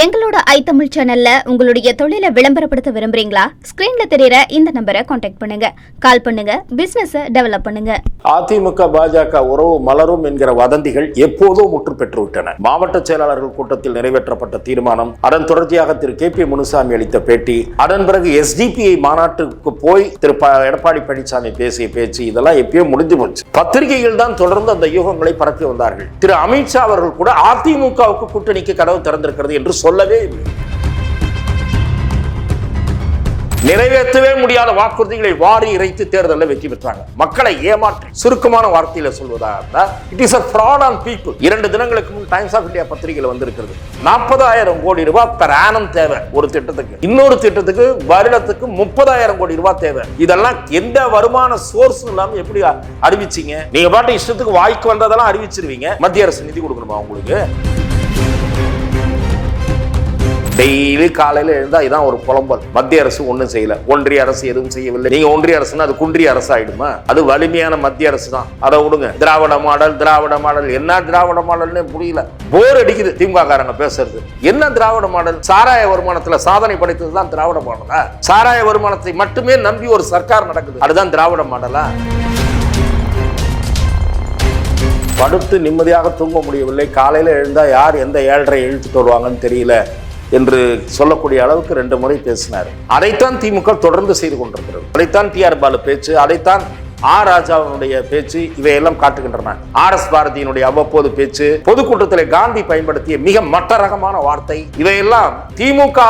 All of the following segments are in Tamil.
எங்களோட ஐ தமிழ் சேனல்ல உங்களுடைய தொழிலை விளம்பரப்படுத்த விரும்புறீங்களா? ஸ்கிரீன்ல தெரியற இந்த நம்பரை காண்டாக்ட் பண்ணுங்க. கால் பண்ணுங்க. பிசினஸ் டெவலப் பண்ணுங்க. அதிமுக பாஜக உறவு மலரும் என்கிற வதந்திகள் எப்போதோ முற்று பெற்றுவிட்டன மாவட்ட செயலாளர்கள் கூட்டத்தில் நிறைவேற்றப்பட்ட தீர்மானம் அதன் தொடர்ச்சியாக திரு கே பி முனுசாமி அளித்த பேட்டி அதன் பிறகு எஸ்டிபிஐ மாநாட்டுக்கு போய் திரு எடப்பாடி பழனிசாமி பேசிய பேச்சு இதெல்லாம் எப்பயோ முடிஞ்சு போச்சு. பத்திரிகைகள் தான் தொடர்ந்து அந்த யூகங்களை பரப்பி வந்தார்கள். திரு அமித்ஷா அவர்கள் கூட அதிமுகவுக்கு கூட்டணிக்கு கதவு திறந்திருக்கிறது என்று சொல்லவே இல்லை. நிறைவேற்றவே முடியாத வாக்குறுதிகளை வாரி இறைத்து தேர்தலில் வெற்றி பெற்றாங்க. மக்களை ஏமாற்றி சுருக்கமான வார்த்தையில சொல்வதா it is a fraud on people இரண்டு தினங்களுக்கு முன் டைம்ஸ் ஆஃப் இந்தியா பத்திரிகையில் வந்திருக்கிறது. நாற்பதாயிரம் கோடி ரூபாய் பெர் ஆனம் தேவை ஒரு திட்டத்துக்கு. இன்னொரு திட்டத்துக்கு வருடத்துக்கு முப்பதாயிரம் கோடி ரூபாய் தேவை. இதெல்லாம் எந்த வருமான சோர்ஸ் இல்லாம எப்படி அறிவிச்சீங்க? நீங்க பாட்டு இஷ்டத்துக்கு வாய்க்கு வந்ததெல்லாம் அறிவிச்சிருவீங்க. மத்திய அரசு நிதி கொடுக்கணுமா உங்களுக்கு? டெய்லி காலையில் எழுந்தால் இதான் ஒரு புலம்பல். மத்திய அரசு ஒன்றும் செய்யல. ஒன்றிய அரசு எதுவும் செய்யவில்லை. நீங்க ஒன்றிய அரசுன்னா அது குன்றிய அரசு ஆயிடுமா அது வலிமையான மத்திய அரசு தான். அதை விடுங்க. Dravida model Dravida model. என்ன திராவிட மாடல்னு புரியல. போர் அடிக்குது திமுக காரங்க பேசுறது. என்ன திராவிட மாடல்? சாராய வருமானத்துல சாதனை படைத்தது தான் திராவிட மாடலா? சாராய வருமானத்தை மட்டுமே நம்பி ஒரு சர்க்கார் நடக்குது. அதுதான் திராவிட மாடலா? படுத்து நிம்மதியாக தூங்க முடியவில்லை. காலையில் எழுந்தால் யார் எந்த ஏழரை இழுத்துட்டு வருவாங்கன்னு தெரியல. என்று சொல்லக்கூடிய அளவுக்கு ரெண்டு முறை பேசினார். அதைத்தான் திமுக தொடர்ந்து செய்து கொண்டிருக்கிறது. அதைத்தான் டி ஆர் பாலு பேச்சு அதைத்தான் ஆ ராஜாவினுடைய பேச்சு இவையெல்லாம் காட்டுகின்றன. ஆர் எஸ் பாரதியினுடைய அவ்வப்போது பேச்சு பொதுக்கூட்டத்தில் காந்தி பயன்படுத்திய மிக மட்ட ரகமான வார்த்தை இவையெல்லாம் திமுக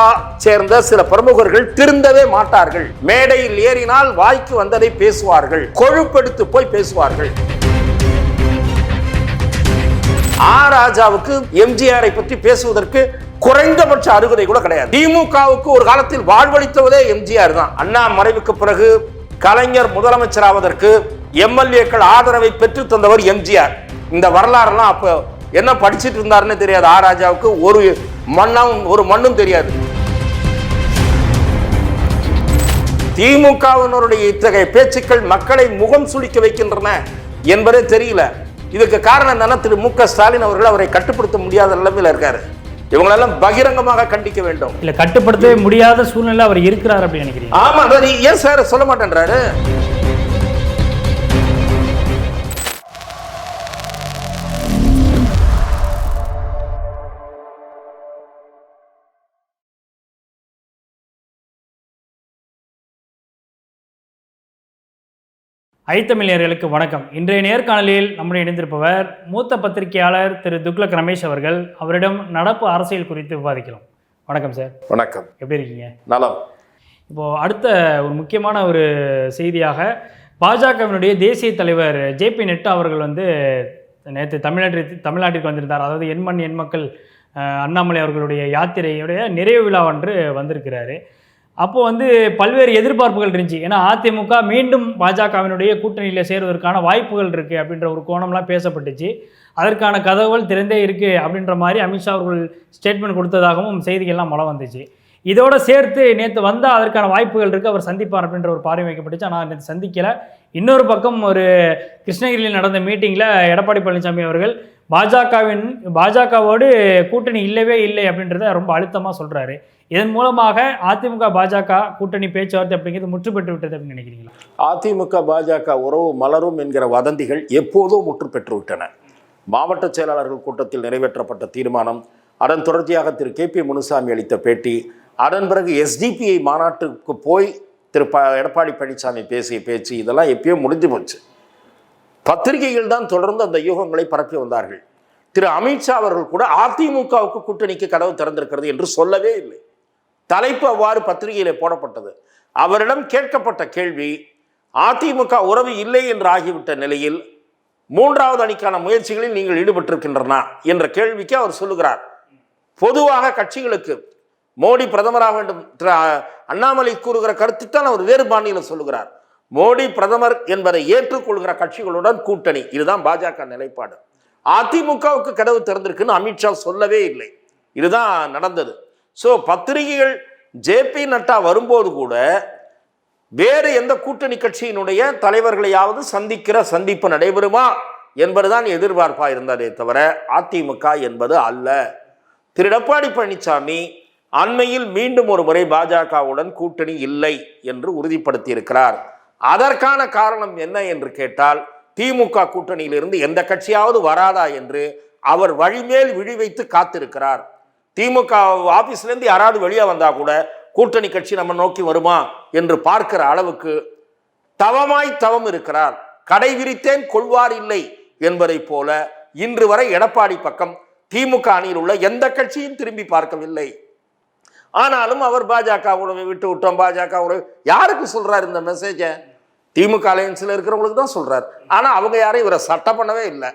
சேர்ந்த சில பிரமுகர்கள் திருந்தவே மாட்டார்கள். மேடையில் ஏறினால் வாய்க்கு வந்ததை பேசுவார்கள். கொழுப்பெடுத்து போய் பேசுவார்கள். ஆ ராஜாவுக்கு எம்ஜிஆரை பற்றி பேசுவதற்கு குறைந்தபட்ச அருகதை கூட கிடையாது. திமுகவுக்கு ஒரு காலத்தில் வாழ்வளித்தவதே எம்ஜிஆர் தான். அண்ணா மறைவுக்கு பிறகு கலைஞர் முதலமைச்சராவதற்கு எம்எல்ஏக்கள் ஆதரவை பெற்று தந்தவர் எம்ஜிஆர். இந்த வரலாறுலாம் அப்போ என்ன படிச்சிட்டு இருந்தாருன்னு தெரியாது. ஆ ராஜாவுக்கு ஒரு மண்ணும் ஒரு மண்ணும் தெரியாது. திமுகவினருடைய இத்தகைய பேச்சுக்கள் மக்களை முகம் சுளிக்க வைக்கின்றன என்பதே தெரியல. இதுக்கு காரணம் என்னன்னா திரு மு க ஸ்டாலின் அவர்கள் அவரை கட்டுப்படுத்த முடியாத நிலைமையில இருக்காரு. இவங்களெல்லாம் பகிரங்கமாக கண்டிக்க வேண்டும். இல்ல கட்டுப்படுத்தவே முடியாத சூழ்நிலை அவர் இருக்கிறார் அப்படின்னு நினைக்கிறீங்க? ஆமா ஏன் சார் சொல்ல மாட்டேன்றாரு? ஐத்தமிழர்களுக்கு வணக்கம். இன்றைய நேர்காணலில் நம்முடைய இணைந்திருப்பவர் மூத்த பத்திரிகையாளர் திரு துக்ளக் ரமேஷ் அவர்கள். அவரிடம் நடப்பு அரசியல் குறித்து விவாதிக்கலாம். வணக்கம் சார். வணக்கம். எப்படி இருக்கீங்க? நலம். இப்போது அடுத்த ஒரு முக்கியமான ஒரு செய்தியாக பாஜகவினுடைய தேசிய தலைவர் ஜேபி நெட்டா அவர்கள் வந்து நேற்று தமிழ்நாட்டிற்கு தமிழ்நாட்டிற்கு வந்திருந்தார். அதாவது எண்மண் எண் மக்கள் அஹ், அண்ணாமலை அவர்களுடைய யாத்திரையுடைய நிறைவு விழா ஒன்று வந்திருக்கிறாரு. அப்போது வந்து பல்வேறு எதிர்பார்ப்புகள் இருந்துச்சு. ஏன்னா அதிமுக மீண்டும் பாஜகவினுடைய கூட்டணியில் சேருவதற்கான வாய்ப்புகள் இருக்குது அப்படின்ற ஒரு கோணம்லாம் பேசப்பட்டுச்சு. அதற்கான கதவுகள் திறந்தே இருக்குது அப்படின்ற மாதிரி அமித்ஷா அவர்கள் ஸ்டேட்மெண்ட் கொடுத்ததாகவும் செய்திகள்லாம் மழை வந்துச்சு. இதோட சேர்த்து நேற்று வந்தால் அதற்கான வாய்ப்புகள் இருக்குது அவர் சந்திப்பார் அப்படின்ற ஒரு பார்வை வைக்கப்பட்டுச்சு. ஆனால் நேற்று சந்திக்கலை. இன்னொரு பக்கம் ஒரு கிருஷ்ணகிரியில் நடந்த மீட்டிங்கில் எடப்பாடி பழனிசாமி அவர்கள் பாஜகவின் பாஜகவோடு கூட்டணி இல்லவே இல்லை அப்படின்றத ரொம்ப அழுத்தமாக சொல்கிறாரு இதன் மூலமாக அதிமுக பாஜக கூட்டணி பேச்சுவார்த்தை அப்படிங்கிறது முற்று பெற்று விட்டது அப்படின்னு நினைக்கிறீங்களா? அதிமுக பாஜக உறவு மலரும் என்கிற வதந்திகள் எப்போதோ முற்று விட்டன மாவட்ட செயலாளர்கள் கூட்டத்தில் நிறைவேற்றப்பட்ட தீர்மானம் அதன் தொடர்ச்சியாக திரு கே பி முனுசாமி அளித்த பேட்டி அதன் பிறகு எஸ்டிபிஐ மாநாட்டுக்கு போய் திரு ப எடப்பாடி பழனிசாமி பேசிய பேச்சு இதெல்லாம் எப்பயோ முடிஞ்சு போச்சு. பத்திரிகைகள் தான் தொடர்ந்து அந்த யூகங்களை பரப்பி வந்தார்கள். திரு அமித்ஷா அவர்கள் கூட அதிமுகவுக்கு கூட்டணிக்கு கதவு திறந்திருக்கிறது என்று சொல்லவே இல்லை. தலைப்பு அவ்வாறு பத்திரிகையில் போடப்பட்டது. அவரிடம் கேட்கப்பட்ட கேள்வி அதிமுக உறவு இல்லை என்று ஆகிவிட்ட நிலையில் மூன்றாவது அணிக்கான முயற்சிகளில் நீங்கள் ஈடுபட்டிருக்கின்றனா என்ற கேள்விக்கு அவர் சொல்லுகிறார். பொதுவாக கட்சிகளுக்கு மோடி பிரதமராக வேண்டும். அண்ணாமலை கூறுகிற கருத்துத்தான் அவர் வேறு பாணியில் சொல்லுகிறார். மோடி பிரதமர் என்பதை ஏற்றுக்கொள்கிற கட்சிகளுடன் கூட்டணி. இதுதான் பாஜக நிலைப்பாடு. அதிமுகவுக்கு கதவு திறந்திருக்குன்னு அமித்ஷா சொல்லவே இல்லை. இதுதான் நடந்தது. ஸோ பத்திரிகைகள் ஜேபி நட்டா வரும்போது கூட வேறு எந்த கூட்டணி கட்சியினுடைய தலைவர்களையாவது சந்திக்கிற சந்திப்பு நடைபெறுமா என்பதுதான் எதிர்பார்ப்பாக இருந்ததே தவிர அதிமுக என்பது அல்ல. திரு எடப்பாடி பழனிசாமி அண்மையில் மீண்டும் ஒரு முறை பாஜகவுடன் கூட்டணி இல்லை என்று உறுதிப்படுத்தியிருக்கிறார். அதற்கான காரணம் என்ன என்று கேட்டால் திமுக கூட்டணியிலிருந்து எந்த கட்சியாவது வராதா என்று அவர் வழிமேல் விழி வைத்து காத்திருக்கிறார். திமுக ஆஃபீஸ்லேருந்து யாராவது வெளியே வந்தால் கூட கூட்டணி கட்சி நம்ம நோக்கி வருமா என்று பார்க்கிற அளவுக்கு தவமாய் தவம் இருக்கிறார். கடை விரித்தேன் கொள்வார் இல்லை என்பதை போல இன்று வரை எடப்பாடி பக்கம் திமுக அணியில் உள்ள எந்த கட்சியும் திரும்பி பார்க்கவில்லை. ஆனாலும் அவர் பாஜக உறவை விட்டு விட்டோம் பாஜக உறவு யாருக்கு சொல்கிறார் இந்த மெசேஜை திமுக அலையன்ஸில் இருக்கிறவங்களுக்கு தான் சொல்கிறார் ஆனால் அவங்க யாரும் இவரை சட்டம் பண்ணவே இல்லை.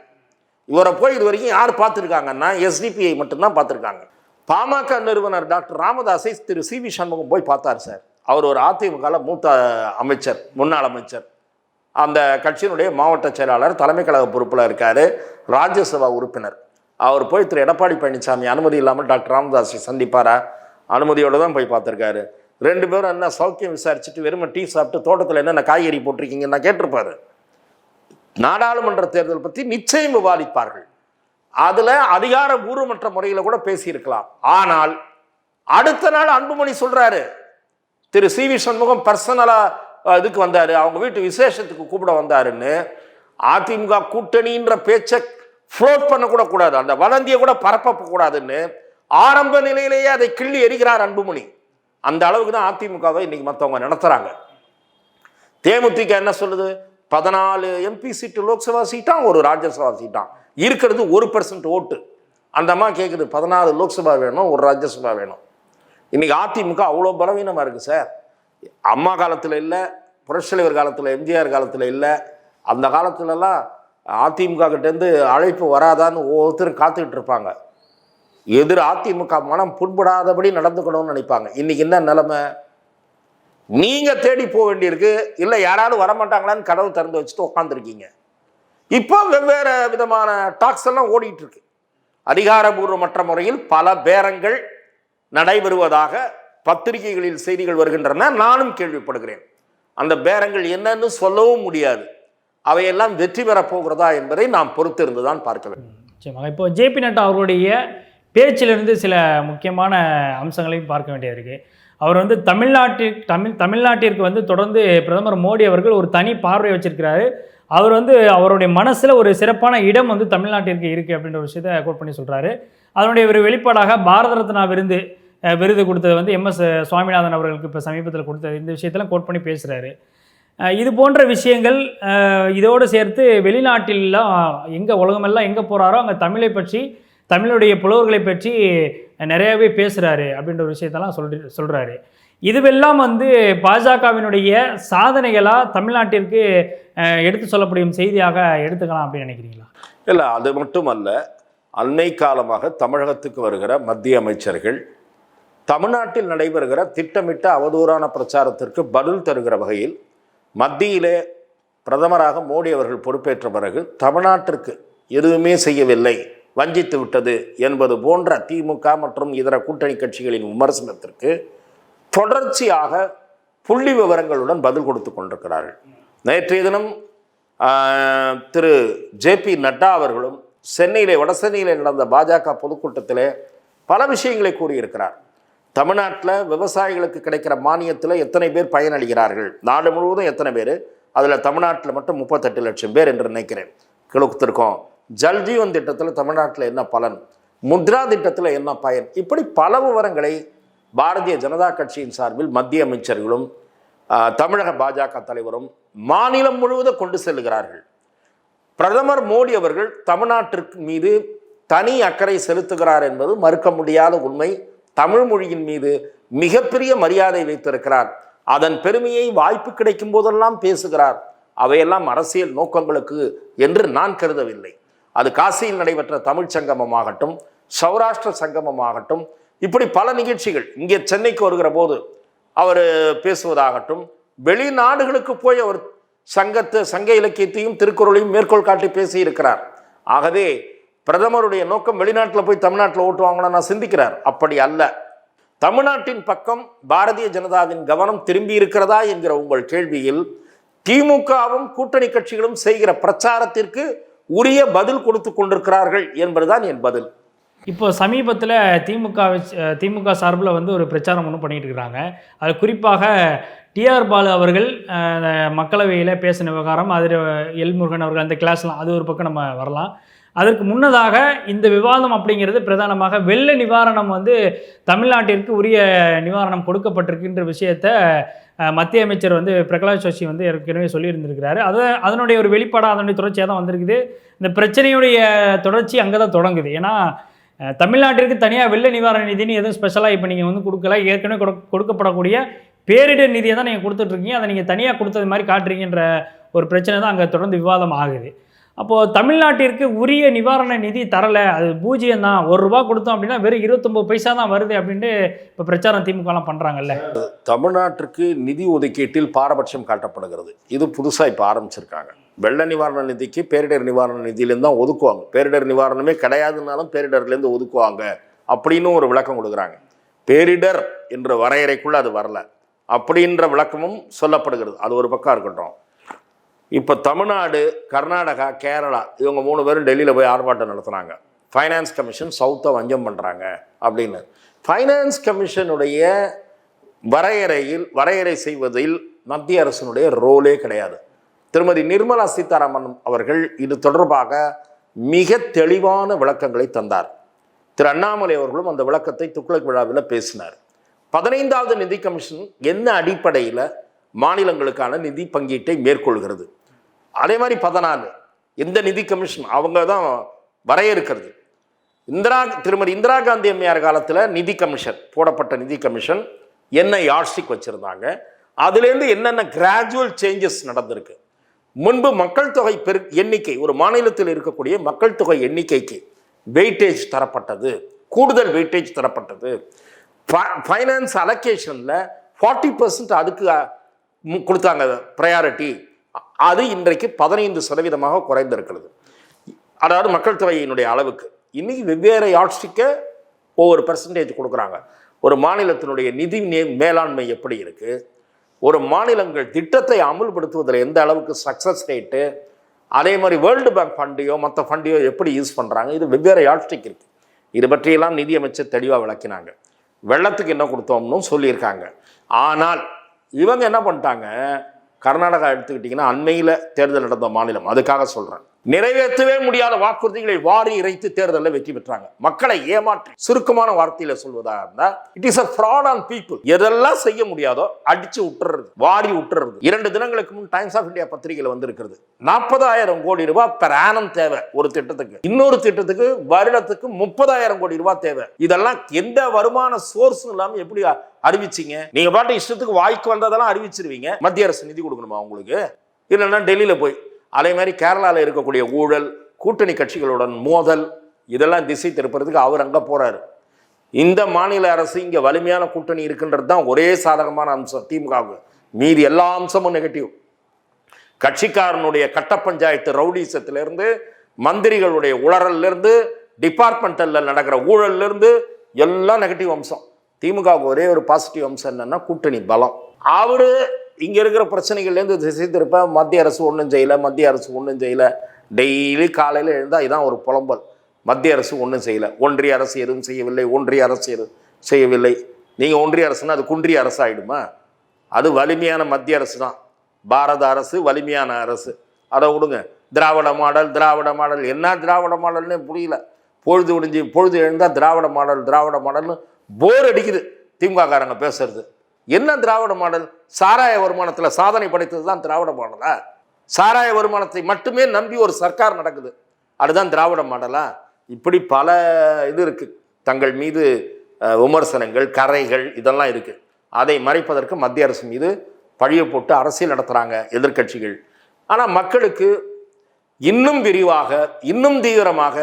இவரை போய் இது வரைக்கும் யார் பார்த்துருக்காங்கன்னா எஸ்டிபிஐ மட்டும்தான் பார்த்துருக்காங்க. பாமக நிறுவனர் டாக்டர் ராமதாஸை திரு சி வி சண்முகம் போய் பார்த்தார் சார். அவர் ஒரு அதிமுகவில் மூத்த அமைச்சர் முன்னாள் அமைச்சர். அந்த கட்சியினுடைய மாவட்ட செயலாளர் தலைமை கழக பொறுப்பில் இருக்கார் ராஜ்யசபா உறுப்பினர். அவர் போய் திரு எடப்பாடி பழனிசாமி அனுமதி இல்லாமல் டாக்டர் ராமதாஸை சந்திப்பாரா? அனுமதியோடு தான் போய் பார்த்துருக்காரு. ரெண்டு பேரும் என்ன சௌக்கியம் விசாரிச்சுட்டு வெறுமை டீ சாப்பிட்டு தோட்டத்தில் என்னென்ன காய்கறி போட்டிருக்கீங்கன்னு நான் கேட்டிருப்பாரு. நாடாளுமன்ற தேர்தல் பற்றி நிச்சயம் விவாதிப்பார்கள். அதில் அதிகாரபூர்வமற்ற முறையில் கூட பேசியிருக்கலாம். ஆனால் அடுத்த நாள் அன்புமணி சொல்கிறாரு திரு சி வி சண்முகம் பர்சனலாக இதுக்கு வந்தார். அவங்க வீட்டு விசேஷத்துக்கு கூப்பிட வந்தாருன்னு. அதிமுக கூட்டணின்ற பேச்சை ஃப்ளோட் பண்ணக்கூட கூடாது. அந்த வதந்தியை கூட பரப்ப கூடாதுன்னு ஆரம்ப நிலையிலேயே அதை கிள்ளி எறிகிறார் அன்புமணி. அந்த அளவுக்கு தான் அதிமுகவை இன்னைக்கு மற்றவங்க நடத்துகிறாங்க தேமுதிக என்ன சொல்லுது? பதினாலு எம்பி சீட்டு லோக்சபா சீட்டான் ஒரு ராஜ்யசபா சீட்டான். இருக்கிறது ஒரு பர்சன்ட் ஓட்டு. அந்த அம்மா கேட்குது பதினாலு லோக்சபா வேணும் ஒரு ராஜ்யசபா வேணும். இன்றைக்கி அதிமுக அவ்வளோ பலவீனமாக இருக்குது சார். அம்மா காலத்தில் இல்லை புரட்சித்தலைவர் காலத்தில் எம்ஜிஆர் காலத்தில் இல்லை. அந்த காலத்துலலாம் அதிமுக கிட்டேருந்து அழைப்பு வராதான்னு ஒவ்வொருத்தரும் காத்துக்கிட்டு இருப்பாங்க. எதிர் அதிமுக மனம் புண்படாதபடி நடந்துக்கணும்னு நினைப்பாங்க. இன்னைக்கு என்ன நிலைமை? நீங்க தேடி போக வேண்டியிருக்கு. இல்லை யாராவது வரமாட்டாங்களான்னு கடவுள் திறந்து வச்சுட்டு உட்காந்துருக்கீங்க இப்போ வெவ்வேறு விதமான டாக்ஸ் எல்லாம் ஓடிட்டு இருக்கு அதிகாரபூர்வமற்ற முறையில் பல பேரங்கள் நடைபெறுவதாக பத்திரிகைகளில் செய்திகள் வருகின்றன. நானும் கேள்விப்படுகிறேன். அந்த பேரங்கள் என்னன்னு சொல்லவும் முடியாது. அவையெல்லாம் வெற்றி பெறப் போகிறதா என்பதை நாம் பொறுத்திருந்து தான் பார்க்க வேண்டும். நிச்சயமாக. இப்போ ஜேபி நட்டா அவருடைய பேச்சிலிருந்து சில முக்கியமான அம்சங்களையும் பார்க்க வேண்டியது இருக்குது அவர் வந்து தமிழ்நாட்டில் தமிழ் தமிழ்நாட்டிற்கு வந்து தொடர்ந்து பிரதமர் மோடி அவர்கள் ஒரு தனி பார்வை வச்சிருக்கிறாரு. அவர் வந்து அவருடைய மனசில் ஒரு சிறப்பான இடம் வந்து தமிழ்நாட்டிற்கு இருக்குது அப்படின்ற ஒரு விஷயத்தை கோட் பண்ணி சொல்கிறாரு அதனுடைய ஒரு வெளிப்பாடாக பாரத ரத்னா விருந்து விருது கொடுத்தது வந்து எம்எஸ் சுவாமிநாதன் அவர்களுக்கு இப்போ சமீபத்தில் கொடுத்தது. இந்த விஷயத்தெல்லாம் கோட் பண்ணி பேசுகிறாரு இது போன்ற விஷயங்கள் இதோடு சேர்த்து வெளிநாட்டிலாம் எங்கே உலகமெல்லாம் எங்கே போகிறாரோ அங்கே தமிழை பற்றி தமிழுடைய புலவர்களை பற்றி நிறையவே பேசுகிறாரு அப்படின்ற ஒரு விஷயத்தெல்லாம் சொல்லி சொல்கிறாரு இதுவெல்லாம் வந்து பாஜகவினுடைய சாதனைகளாக தமிழ்நாட்டிற்கு எடுத்து சொல்லப்படும் செய்தியாக எடுத்துக்கலாம் அப்படின்னு நினைக்கிறீங்களா? இல்லை அது மட்டும் அல்ல அண்மை காலமாக தமிழகத்துக்கு வருகிற மத்திய அமைச்சர்கள் தமிழ்நாட்டில் நடைபெறுகிற திட்டமிட்ட அவதூறான பிரச்சாரத்திற்கு பதில் தருகிற வகையில் மத்தியிலே பிரதமராக மோடி அவர்கள் பொறுப்பேற்ற பிறகு தமிழ்நாட்டிற்கு எதுவுமே செய்யவில்லை. வஞ்சித்து விட்டது என்பது போன்ற திமுக மற்றும் இதர கூட்டணி கட்சிகளின் விமர்சனத்திற்கு தொடர்ச்சியாக புள்ளி விவரங்களுடன் பதில் கொடுத்து கொண்டிருக்கிறார்கள். நேற்றைய தினம் திரு ஜே பி நட்டா அவர்களும் சென்னையிலே வடசென்னையிலே நடந்த பாஜக பொதுக்கூட்டத்திலே பல விஷயங்களை கூறியிருக்கிறார். தமிழ்நாட்டில் விவசாயிகளுக்கு கிடைக்கிற மானியத்தில் எத்தனை பேர் பயனடைகிறார்கள்? நாடு முழுவதும் எத்தனை பேர்? அதில் தமிழ்நாட்டில் மட்டும் முப்பத்தெட்டு லட்சம் பேர் என்று நினைக்கிறேன். கிழக்குத்திருக்கோம் ஜல்ஜீவன் திட்டத்தில் தமிழ்நாட்டில் என்ன பலன்? முத்ரா திட்டத்தில் என்ன பயன்? இப்படி பல விவரங்களை பாரதிய ஜனதா கட்சியின் சார்பில் மத்திய அமைச்சர்களும் தமிழக பாஜக தலைவரும் மாநிலம் முழுவதும் கொண்டு செல்லுகிறார்கள் பிரதமர் மோடி அவர்கள் தமிழ்நாட்டிற்கு மீது தனி அக்கறை செலுத்துகிறார் என்பது மறுக்க முடியாத உண்மை. தமிழ் மொழியின் மீது மிகப்பெரிய மரியாதை வைத்திருக்கிறார். அதன் பெருமையை வாய்ப்பு கிடைக்கும் போதெல்லாம் பேசுகிறார். அவையெல்லாம் அரசியல் நோக்கங்களுக்கு என்று நான் கருதவில்லை. அது காசியில் நடைபெற்ற தமிழ் சங்கமமாகட்டும் சௌராஷ்டிர சங்கமமாகட்டும் இப்படி பல நிகழ்ச்சிகள் இங்கே சென்னைக்கு வருகிற போது அவர் பேசுவதாகட்டும் வெளிநாடுகளுக்கு போய் அவர் சங்கத்தை சங்க இலக்கியத்தையும் திருக்குறளையும் மேற்கோள் காட்டி பேசியிருக்கிறார். ஆகவே பிரதமருடைய நோக்கம் வெளிநாட்டில் போய் தமிழ்நாட்டில் ஓட்டு நான் சிந்திக்கிறார். அப்படி அல்ல. தமிழ்நாட்டின் பக்கம் பாரதிய ஜனதாவின் கவனம் திரும்பி இருக்கிறதா என்கிற உங்கள் கேள்வியில் திமுகவும் கூட்டணி கட்சிகளும் செய்கிற பிரச்சாரத்திற்கு உரிய பதில் கொடுத்து கொண்டிருக்கிறார்கள் என்பதுதான் என் பதில். இப்போ சமீபத்தில் திமுக திமுக சார்பில் வந்து ஒரு பிரச்சாரம் ஒன்று பண்ணிட்டு இருக்கிறாங்க. அது குறிப்பாக டிஆர் பாலு அவர்கள் மக்களவையில் பேசின விவகாரம் அதில் எல்முருகன் அவர்கள் அந்த கிளாஸ்லாம் அது ஒரு பக்கம் நம்ம வரலாம். அதற்கு முன்னதாக இந்த விவாதம் அப்படிங்கிறது பிரதானமாக வெள்ள நிவாரணம் வந்து தமிழ்நாட்டிற்கு உரிய நிவாரணம் கொடுக்கப்பட்டிருக்கின்ற விஷயத்தை மத்திய அமைச்சர் வந்து பிரகலாத் ஜோஷி வந்து ஏற்கனவே சொல்லியிருந்திருக்கிறாரு. அதை அதனுடைய ஒரு வெளிப்பாடாக அதனுடைய தொடர்ச்சியாக தான் வந்திருக்குது. இந்த பிரச்சனையுடைய தொடர்ச்சி அங்கே தான் தொடங்குது. ஏன்னா தமிழ்நாட்டிற்கு தனியாக வெள்ள நிவாரண நிதின்னு எதுவும் ஸ்பெஷலாக இப்போ நீங்கள் வந்து கொடுக்கல. ஏற்கனவே கொடு- கொடுக்கப்படக்கூடிய பேரிடர் நிதியை தான் நீங்கள் கொடுத்துட்ருக்கீங்க அதை நீங்கள் தனியாக கொடுத்தது மாதிரி காட்டுறீங்கன்ற ஒரு பிரச்சனை தான் அங்கே தொடர்ந்து விவாதம் ஆகுது. அப்போது தமிழ்நாட்டிற்கு உரிய நிவாரண நிதி தரலை. அது பூஜ்ஜியம் தான் ஒரு ரூபா கொடுத்தோம் அப்படின்னா வெறும் இருபத்தொம்பது பைசா தான் வருது அப்படின்ட்டு இப்போ பிரச்சாரம் திமுகலாம் பண்ணுறாங்கல்ல தமிழ்நாட்டிற்கு நிதி ஒதுக்கீட்டில் பாரபட்சம் காட்டப்படுகிறது. இது புதுசாக இப்போ ஆரம்பிச்சிருக்காங்க. வெள்ள நிவாரண நிதிக்கு பேரிடர் நிவாரண நிதியிலேருந்து தான் ஒதுக்குவாங்க. பேரிடர் நிவாரணமே கிடையாதுனாலும் பேரிடர்லேருந்து ஒதுக்குவாங்க அப்படின்னு ஒரு விளக்கம் கொடுக்குறாங்க. பேரிடர் என்ற வரையறைக்குள்ளே அது வரல. அப்படின்ற விளக்கமும் சொல்லப்படுகிறது. அது ஒரு பக்கம் இருக்கட்டும். இப்போ தமிழ்நாடு கர்நாடகா கேரளா இவங்க மூணு பேரும் டெல்லியில் போய் ஆர்ப்பாட்டம் நடத்துகிறாங்க ஃபைனான்ஸ் கமிஷன் சவுத்தை வஞ்சம் பண்ணுறாங்க அப்படின்னு. ஃபைனான்ஸ் கமிஷனுடைய வரையறையில் வரையறை செய்வதில் மத்திய அரசினுடைய ரோலே கிடையாது. திருமதி நிர்மலா சீதாராமன் அவர்கள் இது தொடர்பாக மிக தெளிவான விளக்கங்களை தந்தார். திரு அண்ணாமலை அவர்களும் அந்த விளக்கத்தை துக்ளக் விழாவில் பேசினார். பதினைந்தாவது நிதி கமிஷன் என்ன அடிப்படையில் மாநிலங்களுக்கான நிதி பங்கீட்டை மேற்கொள்கிறது? அதே மாதிரி பதினாலு. எந்த நிதி கமிஷன்? அவங்க தான் வரையறுக்கிறது. இந்திரா திருமதி இந்திரா காந்தி அம்மையார் காலத்தில் நிதி கமிஷன் போடப்பட்ட நிதி கமிஷன் என்ன யார்ஸ்டிக் வச்சுருந்தாங்க? அதுலேருந்து என்னென்ன கிராஜுவல் சேஞ்சஸ் நடந்திருக்கு? முன்பு மக்கள் தொகை பெரு எண்ணிக்கை ஒரு மாநிலத்தில் இருக்கக்கூடிய மக்கள் தொகை எண்ணிக்கைக்கு வெயிட்டேஜ் தரப்பட்டது. கூடுதல் வெயிட்டேஜ் தரப்பட்டது. ஃபைனான்ஸ் அலோகேஷனில் ஃபார்ட்டி பர்சன்ட் அதுக்கு மு- கொடுத்தாங்க ப்ரையாரிட்டி அது இன்றைக்கு பதினைந்து சதவீதமாக குறைந்திருக்கிறது. அதாவது மக்கள் தொகையினுடைய அளவுக்கு. இன்னைக்கு வெவ்வேறு யாட்ஸ்டிக்கை ஒவ்வொரு பெர்சன்டேஜ் கொடுக்குறாங்க. ஒரு மாநிலத்தினுடைய நிதி மேலாண்மை எப்படி இருக்குது ஒரு மாநிலங்கள் திட்டத்தை அமுல்படுத்துவதில் எந்த அளவுக்கு சக்ஸஸ் ரேட்டு அதே மாதிரி வேர்ல்டு பேங்க் ஃபண்டையோ மற்ற ஃபண்டையோ எப்படி யூஸ் பண்ணுறாங்க இது வெவ்வேறு யாட்ஸ்டிக் இருக்குது இது பற்றியெல்லாம் நிதியமைச்சர் தெளிவாக விளக்கினாங்க. வெள்ளத்துக்கு என்ன கொடுத்தோம்னு சொல்லியிருக்காங்க. ஆனால் இவங்க என்ன பண்ணிட்டாங்க? கர்நாடகா எடுத்துக்கிட்டிங்கன்னா அண்மையில் தேர்தல் நடந்த மாநிலம். அதுக்காக சொல்கிறேன் நிறைவேற்றவே முடியாத வாக்குறுதிகளை வாரி இறைத்து தேர்தலில் வெற்றி பெற்றாங்க. மக்களை ஏமாற்றி சுருக்கமான வார்த்தையில சொல்வதாக இருந்தால் it is a fraud on people எதெல்லாம் செய்ய முடியாதோ அடிச்சு விட்டுறது வாரி விட்டுறது இரண்டு தினங்களுக்கு முன் டைம்ஸ் ஆஃப் இந்தியா பத்திரிகையில் வந்திருக்கிறது. நாற்பதாயிரம் கோடி ரூபாய் பெர் ஆனம் தேவை ஒரு திட்டத்துக்கு. இன்னொரு திட்டத்துக்கு வருடத்துக்கு முப்பதாயிரம் கோடி ரூபாய் தேவை. இதெல்லாம் எந்த வருமான சோர்ஸும் இல்லாம எப்படி அறிவிச்சிங்க? நீங்க பாட்டு இஷ்டத்துக்கு வாய்க்கு வந்ததெல்லாம் அறிவிச்சிருவீங்க. மத்திய அரசு நிதி கொடுக்கணுமா உங்களுக்கு? இல்லைன்னா டெல்லியில போய் அதே மாதிரி கேரளாவில் இருக்கக்கூடிய ஊழல் கூட்டணி கட்சிகளுடன் மோதல் இதெல்லாம் திசை திருப்புறதுக்கு அவர் அங்கே போகிறார் இந்த மாநில அரசு இங்கே வலிமையான கூட்டணி இருக்குன்றது தான் ஒரே சாதகமான அம்சம் திமுகவுக்கு. மீதி எல்லா அம்சமும் நெகட்டிவ் கட்சிக்காரனுடைய கட்ட பஞ்சாயத்து ரவுடிசத்திலிருந்து மந்திரிகளுடைய உளறல்லேருந்து டிபார்ட்மெண்டல்ல நடக்கிற ஊழல்லேருந்து எல்லாம் நெகட்டிவ் அம்சம். திமுகவுக்கு ஒரே ஒரு பாசிட்டிவ் அம்சம் என்னன்னா கூட்டணி பலம். அவரு இங்கே இருக்கிற பிரச்சனைகள்லேருந்து திசை திருப்ப மத்திய அரசு ஒன்றும் செய்யல மத்திய அரசு ஒன்றும் செய்யலை. டெய்லி காலையில் எழுந்தால் இதான் ஒரு புலம்பல். மத்திய அரசு ஒன்றும் செய்யலை. ஒன்றிய அரசு எதுவும் செய்யவில்லை ஒன்றிய அரசு எதுவும் செய்யவில்லை. நீங்கள் ஒன்றிய அரசுன்னா அது குன்றிய அரசு ஆயிடுமா அது வலிமையான மத்திய அரசு தான். பாரத அரசு வலிமையான அரசு. அதை விடுங்க. Dravida model Dravida model. என்ன திராவிட மாடல்னே புரியல. பொழுது விடிஞ்சு பொழுது எழுந்தால் திராவிட மாடல் திராவிட மாடல்னு போர் அடிக்குது. திமுககாரங்க பேசுறது. என்ன திராவிட மாடல்? சாராய வருமானத்தில் சாதனை படைத்தது தான் திராவிட மாடலா? சாராய வருமானத்தை மட்டுமே நம்பி ஒரு சர்க்கார் நடக்குது. அதுதான் திராவிட மாடலா? இப்படி பல இது இருக்குது தங்கள் மீது விமர்சனங்கள் கரைகள் இதெல்லாம் இருக்குது அதை மறைப்பதற்கு மத்திய அரசு மீது பழிய போட்டு அரசியல் நடத்துகிறாங்க எதிர்க்கட்சிகள். ஆனால் மக்களுக்கு இன்னும் விரிவாக இன்னும் தீவிரமாக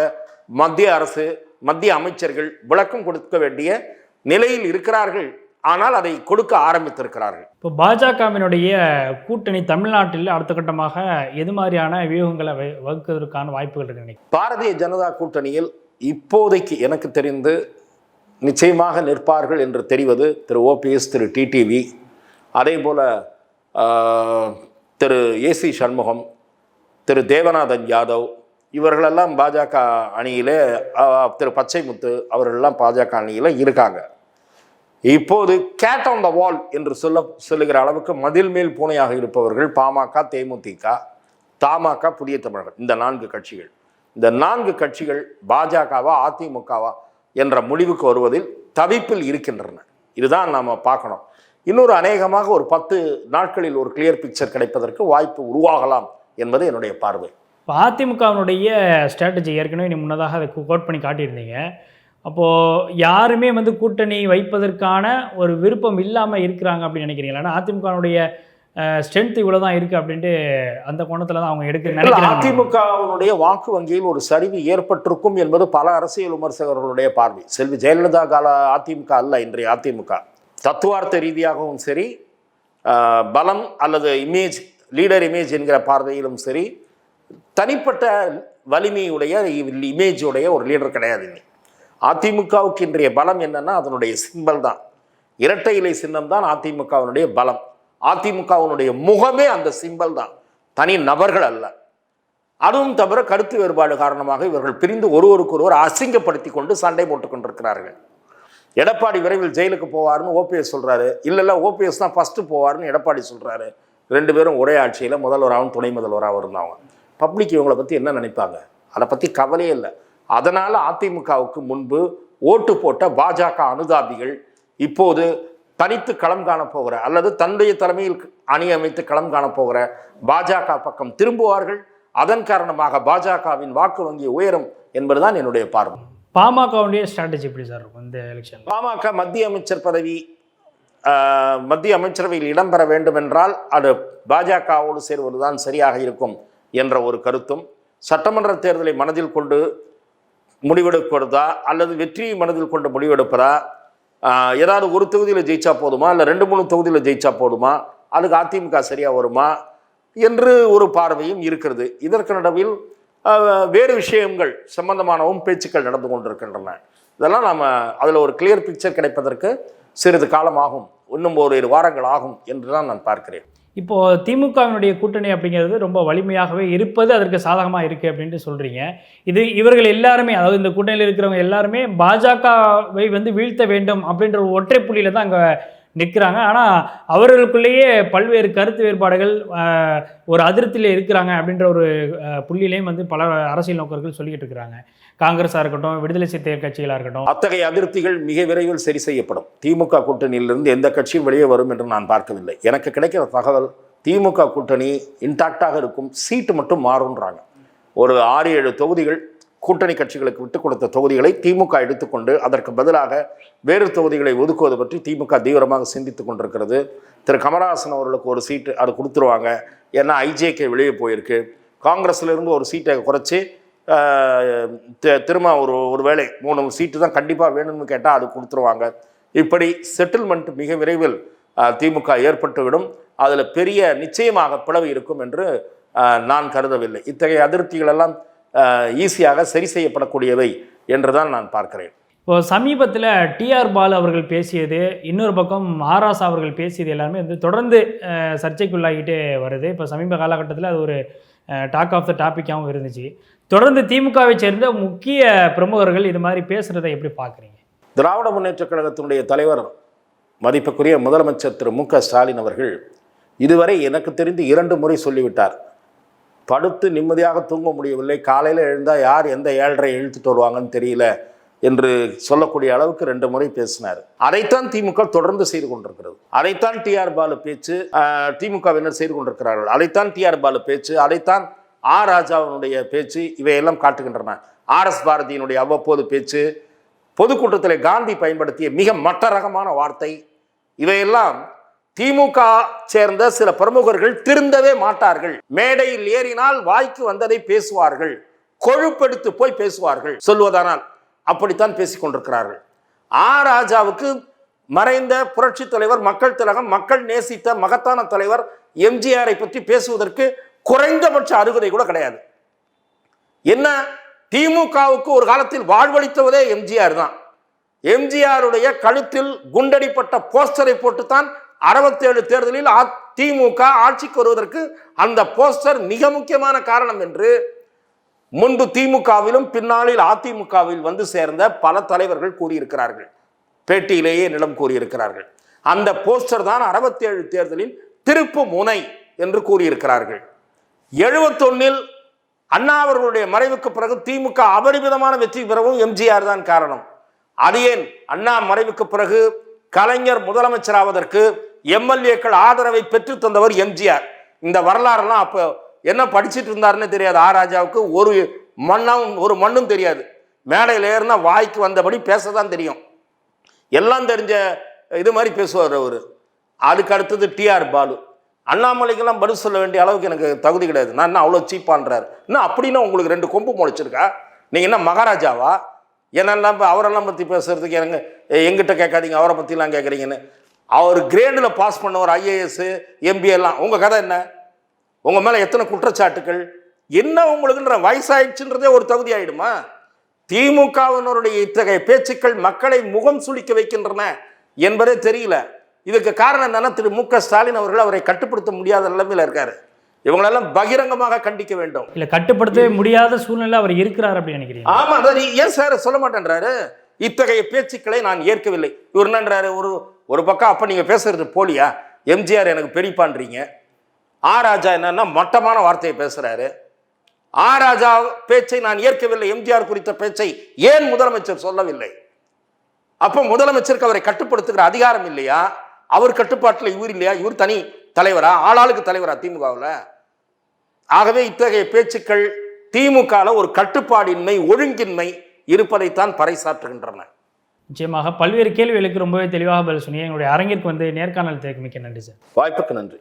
மத்திய அரசு மத்திய அமைச்சர்கள் விளக்கம் கொடுக்க வேண்டிய நிலையில் இருக்கிறார்கள். ஆனால் அதை கொடுக்க ஆரம்பித்திருக்கிறார்கள். இப்போ பாஜகவினுடைய கூட்டணி தமிழ்நாட்டில் அடுத்த கட்டமாக எது மாதிரியான வியூகங்களை வகு- வகுக்கிறதுக்கான வாய்ப்புகள் இருக்கு பாரதிய ஜனதா கூட்டணியில் இப்போதைக்கு எனக்கு தெரிந்து நிச்சயமாக நிற்பார்கள் என்று தெரிவது திரு ஓபிஎஸ் திரு டிடிவி அதே போல திரு ஏசி சண்முகம் திரு தேவநாதன் யாதவ் இவர்களெல்லாம் பாஜக அணியிலே திரு பச்சைமுத்து அவர்களெல்லாம் பாஜக அணியில் இருக்காங்க. இப்போது கேட் ஆன் த வால் என்று சொல்ல சொல்லுகிற அளவுக்கு மதில் மேல் பூனையாக இருப்பவர்கள் பாமக தேமுதிக தமாக புதிய தமிழர் இந்த நான்கு கட்சிகள். இந்த நான்கு கட்சிகள் பாஜகவா அதிமுகவா என்ற முடிவுக்கு வருவதில் தவிப்பில் இருக்கின்றன. இதுதான் நாம் பார்க்கணும். இன்னொரு அநேகமாக ஒரு பத்து நாட்களில் ஒரு கிளியர் பிக்சர் கிடைப்பதற்கு வாய்ப்பு உருவாகலாம் என்பது என்னுடைய பார்வை. இப்போ அதிமுகவினுடைய ஸ்ட்ராட்டஜி ஏற்கனவே நீ முன்னதாக அதை கோட் பண்ணி காட்டியிருந்தீங்க. அப்போது யாருமே வந்து கூட்டணி வைப்பதற்கான ஒரு விருப்பம் இல்லாமல் இருக்கிறாங்க அப்படின்னு நினைக்கிறீங்களா? ஏன்னா அதிமுகவினுடைய ஸ்ட்ரென்த் இவ்வளோ தான் இருக்குது அப்படின்ட்டு அந்த கோணத்தில் தான் அவங்க எடுக்க அதிமுகவினுடைய வாக்கு வங்கியில் ஒரு சரிவு ஏற்பட்டிருக்கும் என்பது பல அரசியல் விமர்சகர்களுடைய பார்வை. செல்வி ஜெயலலிதா கால அதிமுக அல்ல இன்றைய அதிமுக. தத்துவார்த்த ரீதியாகவும் சரி பலம் அல்லது இமேஜ் லீடர் இமேஜ் என்கிற பார்வையிலும் சரி தனிப்பட்ட வலிமையுடைய இமேஜுடைய ஒரு லீடர் கிடையாது இன்னைக்கு. அதிமுகவுக்கு இன்றைய பலம் என்னன்னா அதனுடைய சிம்பல் தான். இரட்டை இலை சின்னம் தான் அதிமுகவினுடைய பலம். அதிமுகவினுடைய முகமே அந்த சிம்பல் தான். தனி நபர்கள் அல்ல. அதுவும் தவிர கருத்து வேறுபாடு காரணமாக இவர்கள் பிரிந்து ஒருவருக்கொருவர் அசிங்கப்படுத்தி கொண்டு சண்டை போட்டுக் கொண்டிருக்கிறார்கள். எடப்பாடி விரைவில் ஜெயிலுக்கு போவார்னு ஓபிஎஸ் சொல்கிறாரு இல்லைல்ல ஓபிஎஸ் தான் ஃபஸ்ட்டு போவார்னு எடப்பாடி சொல்கிறாரு ரெண்டு பேரும் ஒரே ஆட்சியில் முதல்வராகவும் துணை முதல்வராகவும் இருந்தாங்க. பப்ளிக் இவங்களை பற்றி என்ன நினைப்பாங்க? அதை பற்றி கவலையே இல்லை. அதனால் அதிமுகவுக்கு முன்பு ஓட்டு போட்ட பாஜக அனுதாபிகள் இப்போது தனித்து களம் காண போகிற அல்லது தன்னுடைய தலைமையில் அணி அமைத்து களம் காண போகிற பாஜக பக்கம் திரும்புவார்கள். அதன் காரணமாக பாஜகவின் வாக்கு வங்கி உயரும் என்பதுதான் என்னுடைய பார்வை. பாமகவுடைய ஸ்ட்ராட்டஜி எப்படி சார் இருக்கும் இந்த எலெக்ஷனில் பாமக மத்திய அமைச்சர் பதவி மத்திய அமைச்சரவையில் இடம்பெற வேண்டும் என்றால் அது பாஜகவோடு சேர்வதுதான் சரியாக இருக்கும் என்ற ஒரு கருத்தும் சட்டமன்ற தேர்தலை மனதில் கொண்டு முடிவெடுக்கிறதா அல்லது வெற்றியை மனதில் கொண்டு முடிவெடுப்பதா? ஏதாவது ஒரு தொகுதியில் ஜெயிச்சா போதுமா? இல்லை ரெண்டு மூணு தொகுதியில் ஜெயிச்சா போதுமா? அதுக்கு அதிமுக சரியாக வருமா? என்று ஒரு பார்வையும் இருக்கிறது. இதற்கு நடுவில் வேறு விஷயங்கள் சம்பந்தமானவும் பேச்சுக்கள் நடந்து கொண்டிருக்கின்றன. இதெல்லாம் நாம் அதில் ஒரு கிளியர் பிக்சர் கிடைப்பதற்கு சிறிது காலமாகும். இன்னும் ஒரு வாரங்கள் ஆகும் என்று தான் நான் பார்க்கிறேன். இப்போது திமுகவினுடைய கூட்டணி அப்படிங்கிறது ரொம்ப வலிமையாகவே இருப்பது அதற்கு சாதகமாக இருக்குது அப்படின்ட்டு சொல்கிறீங்க இது இவர்கள் எல்லாருமே அதாவது இந்த கூட்டணியில் இருக்கிறவங்க எல்லாருமே பாஜகவை வந்து வீழ்த்த வேண்டும் அப்படின்ற ஒரு ஒற்றை புள்ளியில தான் அங்கே நிற்கிறாங்க. ஆனால் அவர்களுக்குள்ளேயே பல்வேறு கருத்து வேறுபாடுகள் ஒரு அதிருப்தியில் இருக்கிறாங்க அப்படின்ற ஒரு புள்ளியிலையும் வந்து பல அரசியல் நோக்கர்கள் சொல்லிக்கிட்டு இருக்கிறாங்க. காங்கிரஸாக இருக்கட்டும் விடுதலை சிறுத்தைகள் கட்சிகளாக இருக்கட்டும். அத்தகைய அதிருப்திகள் மிக விரைவில் சரி செய்யப்படும். திமுக கூட்டணியிலிருந்து எந்த கட்சியும் வெளியே வரும் என்று நான் பார்க்கவில்லை. எனக்கு கிடைக்கிற தகவல் திமுக கூட்டணி இன்டாக்டாக இருக்கும். சீட்டு மட்டும் மாறுன்றாங்க ஒரு ஆறு ஏழு தொகுதிகள் கூட்டணி கட்சிகளுக்கு விட்டுக் கொடுத்த தொகுதிகளை திமுக எடுத்துக்கொண்டு அதற்கு பதிலாக வேறு தொகுதிகளை ஒதுக்குவது பற்றி திமுக தீவிரமாக சிந்தித்து கொண்டிருக்கிறது. திரு கமலஹாசன் அவர்களுக்கு ஒரு சீட்டு அது கொடுத்துருவாங்க. ஏன்னா ஐஜேகே வெளியே போயிருக்கு. காங்கிரஸ்லேருந்து ஒரு சீட்டை குறைச்சி திரும்ப ஒரு ஒரு வேளை மூணு சீட்டு தான் கண்டிப்பாக வேணும்னு கேட்டால் அது கொடுத்துருவாங்க. இப்படி செட்டில்மெண்ட் மிக விரைவில் திமுக ஏற்பட்டுவிடும். அதில் பெரிய நிச்சயமாக பிளவு இருக்கும் என்று நான் கருதவில்லை. இத்தகைய அதிருப்திகளெல்லாம் எல்லாம் ஈஸியாக சரி செய்யப்படக்கூடியவை என்று தான் நான் பார்க்கிறேன். இப்போ சமீபத்தில் டிஆர் பாலு அவர்கள் பேசியது இன்னொரு பக்கம் ஆராசா அவர்கள் பேசியது எல்லாமே வந்து தொடர்ந்து சர்ச்சைக்குள்ளாகிட்டே வருது. இப்போ சமீப காலகட்டத்தில் அது ஒரு டாக் ஆஃப் த டாப்பிக்காகவும் இருந்துச்சு. தொடர்ந்து திமுகவை சேர்ந்த முக்கிய பிரமுகர்கள் இது மாதிரி பேசுகிறத எப்படி பார்க்குறீங்க? திராவிட முன்னேற்றக் கழகத்தினுடைய தலைவர் மதிப்புக்குரிய முதலமைச்சர் திரு மு க ஸ்டாலின் அவர்கள் இதுவரை எனக்கு தெரிந்து இரண்டு முறை சொல்லிவிட்டார். படுத்து நிம்மதியாக தூங்க முடியவில்லை. காலையில் எழுந்தால் யார் எந்த ஏழரை இழுத்துட்டு வருவாங்கன்னு தெரியல என்று சொல்லக்கூடிய அளவுக்கு ரெண்டு முறை பேசினார். அதைத்தான் திமுக தொடர்ந்து செய்து கொண்டிருக்கிறது. அதைத்தான் டிஆர் பாலு பேச்சு திமுகவினர் செய்து கொண்டிருக்கிறார்கள். அதைத்தான் டிஆர் பாலு பேச்சு அதைத்தான் ஆ ராஜாவினுடைய பேச்சு இவையெல்லாம் காட்டுகின்றன. ஆர்எஸ் பாரதியினுடைய அவ்வப்போது பேச்சு பொதுக்கூட்டத்தில் காந்தி பயன்படுத்திய மிக மட்ட ரகமான வார்த்தை இவையெல்லாம் திமுக சேர்ந்த சில பிரமுகர்கள் திருந்தவே மாட்டார்கள். மேடையில் ஏறினால் வாய்க்கு வந்ததை பேசுவார்கள். கொழுப்பெடுத்து போய் பேசுவார்கள். சொல்வதானால் அப்படித்தான் பேசிக் கொண்டிருக்கிறார்கள். ஆ ராஜாவுக்கு மறைந்த புரட்சி தலைவர் மக்கள் திலகம் மக்கள் நேசித்த மகத்தான தலைவர் எம்ஜிஆரை பற்றி பேசுவதற்கு குறைந்தபட்ச அருகதை கூட கிடையாது. என்ன? திமுகவுக்கு ஒரு காலத்தில் வாழ்வளித்தவதே எம்ஜிஆர் தான். எம்ஜிஆருடைய கழுத்தில் குண்டடிப்பட்ட போஸ்டரை போட்டுத்தான் அறுபத்தேழு தேர்தலில் அ- திமுக ஆட்சிக்கு வருவதற்கு அந்த போஸ்டர் மிக முக்கியமான காரணம் என்று முன்பு திமுகவிலும் பின்னாளில் அதிமுகவில் வந்து சேர்ந்த பல தலைவர்கள் கூறியிருக்கிறார்கள். பேட்டியிலேயே நிலம் கூறியிருக்கிறார்கள். அந்த போஸ்டர் தான் அறுபத்தேழு தேர்தலின் திருப்பு முனை என்று கூறியிருக்கிறார்கள். எழுபத்தொன்னில் அண்ணா அவர்களுடைய மறைவுக்கு பிறகு திமுக அபரிமிதமான வெற்றி பெறவும் எம்ஜிஆர் தான் காரணம். அது ஏன்? அண்ணா மறைவுக்கு பிறகு கலைஞர் முதலமைச்சராவதற்கு எம்எல்ஏக்கள் ஆதரவை பெற்று தந்தவர் எம்ஜிஆர். இந்த வரலாறுலாம் அப்போ என்ன படிச்சிட்டு இருந்தாருன்னு தெரியாது. ஆ ராஜாவுக்கு ஒரு மண்ணும் ஒரு மண்ணும் தெரியாது. மேடையில் ஏறினா வாய்க்கு வந்தபடி பேச தான் தெரியும். எல்லாம் தெரிஞ்ச இது மாதிரி பேசுவார் அவர். அதுக்கு அடுத்தது டிஆர் பாலு. அண்ணாமலைக்கெல்லாம் பதில் சொல்ல வேண்டிய அளவுக்கு எனக்கு தகுதி கிடையாது. நான் என்ன அவ்வளோ சீப்பான்றார். என்ன அப்படின்னா உங்களுக்கு ரெண்டு கொம்பு முளைச்சிருக்கா? நீங்கள் என்ன மகாராஜாவா? என்னெல்லாம் இப்போ அவரெல்லாம் பற்றி பேசுறதுக்கு எனக்கு எங்கிட்ட கேட்காதீங்க அவரை பற்றிலாம் கேட்குறீங்கன்னு. அவர் கிரேடில் பாஸ் பண்ணவர் ஐஏஎஸ் எம்பி எல்லாம். உங்கள் கதை என்ன? உங்கள் மேலே எத்தனை குற்றச்சாட்டுகள்? என்ன உங்களுக்குன்ற வயசாயிடுச்சுன்றதே ஒரு தகுதி ஆகிடுமா திமுகவினருடைய இத்தகைய பேச்சுக்கள் மக்களை முகம் சுளிக்க வைக்கின்றன என்பதே தெரியல. இதுக்கு காரணம் என்னன்னா திரு மு க ஸ்டாலின் அவர்கள் அவரை கட்டுப்படுத்த முடியாத நிலைமையில் இருக்காரு. இவங்களெல்லாம் பகிரங்கமாக கண்டிக்க வேண்டும். இல்ல கட்டுப்படுத்தவே முடியாத சூழ்நிலை அவர் இருக்கிறார் அப்படின்னு நினைக்கிறீங்க. ஆமா அதான் ஏன் சார் சொல்ல மாட்டேன்றாரு? இத்தகைய பேச்சுக்களை நான் ஏற்கவில்லை. இவர் என்னன்றாரு? ஒரு ஒரு பக்கம் அப்ப நீங்க பேசுறது போலியா? எம்ஜிஆர் எனக்கு பெரியப்பான்றீங்க ஆ ராஜா என்னன்னா மட்டமான வார்த்தையை பேசுறாரு. ஆ ராஜா பேச்சை நான் ஏற்கவில்லை. எம்ஜிஆர் குறித்த பேச்சை ஏன் முதலமைச்சர் சொல்லவில்லை? அப்போ முதலமைச்சருக்கு அவரை கட்டுப்படுத்துகிற அதிகாரம் இல்லையா? அவர் கட்டுப்பாட்டில் இவர் இல்லையா? இவர் தனி தலைவரா? ஆளாளுக்கு தலைவரா திமுகவில்? ஆகவே இத்தகைய பேச்சுக்கள் திமுகவில் ஒரு கட்டுப்பாடின்மை ஒழுங்கின்மை இருப்பதைத்தான் பறைசாற்றுகின்றன. நிச்சயமாக பல்வேறு கேள்விகளுக்கு ரொம்பவே தெளிவாக பதில் சொன்னீங்க. எங்களுடைய அரங்கிற்கு வந்து நேர்காணல் தேக்கு மிக்க நன்றி சார். வாய்ப்புக்கு நன்றி.